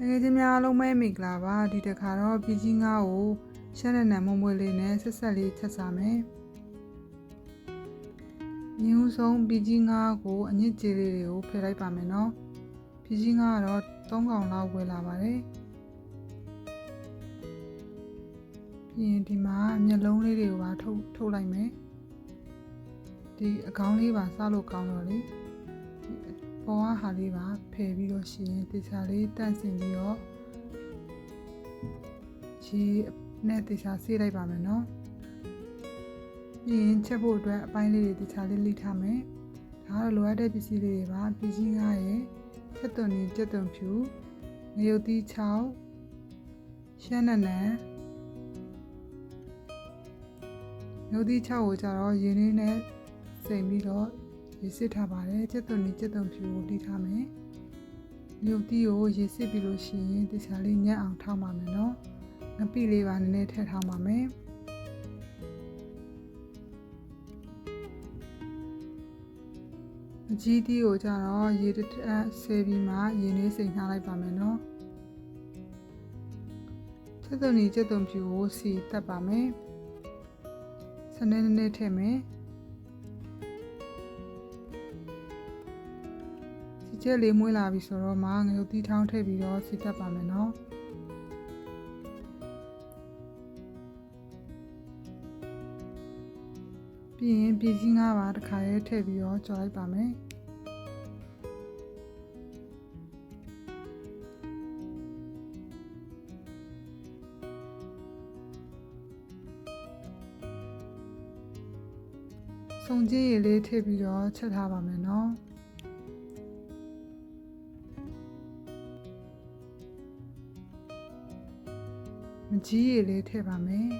တကယ်ချင်းများအားလုံးပဲမိဂလာပါဒီတစ်ခါတော့ပြည်ကြီးငါးကိုရှမ်းနနံမုံမွေလေးနဲ့ဆက်ဆက်လေးချက်စားမယ်မြင်းဦးဆုံးပြည်ကြီးငါးကိုအညစ်ကြေးလေးတွေကိုဖယ်လိုက်ပါမယ်နော်ပြည်ကြီးငါးကတော့၃កောင်လောက်ဝယ်လာပါတယ်ပြီးရင်ဒီမှာမျက်လုံးလေးတွေကိုပါထုတ်ထုတ်လိုက်မယ်ဒီအကောင်းလေးပါစားလို့ကောင်းတော့လေ ပေါ်ကဟာလေးပါဖယ်ပြီးတော့ရှင်တေချာလေးတန့်စင်ပြီးတော့ခြေနဲ့တေချာဆေးလိုက်ပါမယ်နော်ပြီးရင်ချက်ဖို့အတွက်အပိုင်းလေးတွေတေချာလေးလိထားမယ်ဒါကတော့လိုအပ်တဲ့ပစ္စည်းလေးတွေပါပစ္စည်းငါးရဲ့ချက်သွန်နေချက်သွန်ဖြူငရုတ်သီး6ရှမ်းနနံငရုတ်သီး6ကိုကြတော့ရင်းလေးနဲ့စိမ်ပြီးတော့ ရေစစ်ထားပါတယ်ကျက်သွန်နေကျက်သွန်ဖြူကိုလှီးထားမယ်မြုပ်တီးကိုရေစစ်ပြီးလို့ရှိရင်တခြားလေးညက်အောင်ထားပါမယ်နော်ငပိလေးပါနည်းနည်းထည့်ထားပါမယ်အကြီးတီးကိုကြတော့ရေတစ်ထပ်ဆေးပြီးမှရေနည်းစိမ်ထားလိုက်ပါမယ်နော်ကျက်သွန်နေကျက်သွန်ဖြူကိုစီတက်ပါမယ်စနေနည်းနည်းထည့်မယ် စီကျက်လေးမွေးလာပြီဆိုတော့မှငရုတ်သီးထောင်းထည့်ပြီးတော့စီတက်ပါမယ်နော်ပြီးရင်ပြည်စည်းငါးပါတစ်ခါရဲထည့်ပြီးတော့ကြော်လိုက်ပါမယ်စုံကြီးရည်လေးထည့်ပြီးတော့ချက်ထားပါမယ်နော် မကြီးရည်လေးထည့်ပါမယ်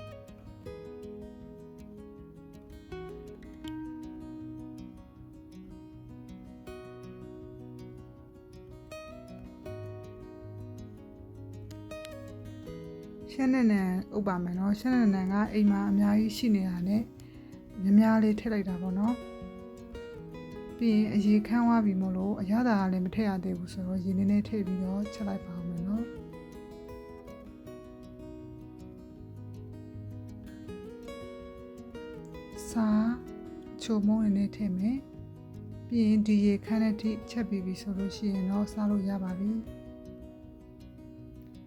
ရှမ်းနနန်ဥပ်ပါမယ်နော်ရှမ်းနနန်ကအိမ်မှာအများကြီးရှိနေတာနဲ့များများလေးထည့်လိုက်တာပေါ့နော်ပြီးရင်အရေခန်းသွားပြီမို့လို့အရသာကလည်းမထည့်ရသေးဘူးဆိုတော့ရေနည်းနည်းထည့်ပြီးတော့ချက်လိုက်ပါအောင်မယ်နော် စားချိုမုံနေနေထည့်မယ်ပြီးရင်ဒီရေခမ်းတဲ့ထိချက်ပြီးပြီဆိုလို့ရှိရင်တော့စားလို့ရပါပြီ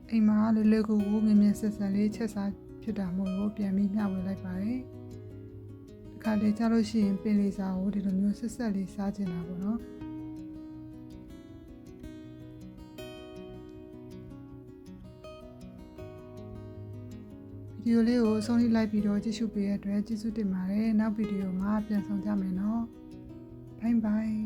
အိမ်မှာလေလေကူကူမြင်မြင်ဆက်ဆက်လေးချက်စားဖြစ်တာမို့လို့ပြန်ပြီးမျှဝေလိုက်ပါတယ်ဒီခါလေးကြလို့ရှိရင်ပင်လေးစားကိုဒီလိုမျိုးဆက်ဆက်လေးစားကျင်တာပေါ့နော် ဗီဒီယိုလေးကိုအဆုံးထိလိုက်ပြီးတော့ကြည့်ရှုပေးရတဲ့အတွက်ကျေးဇူးတင်ပါတယ်နောက်ဗီဒီယိုမှာပြန်ဆောင်ကြမယ်နော်ဘိုင်ဘိုင်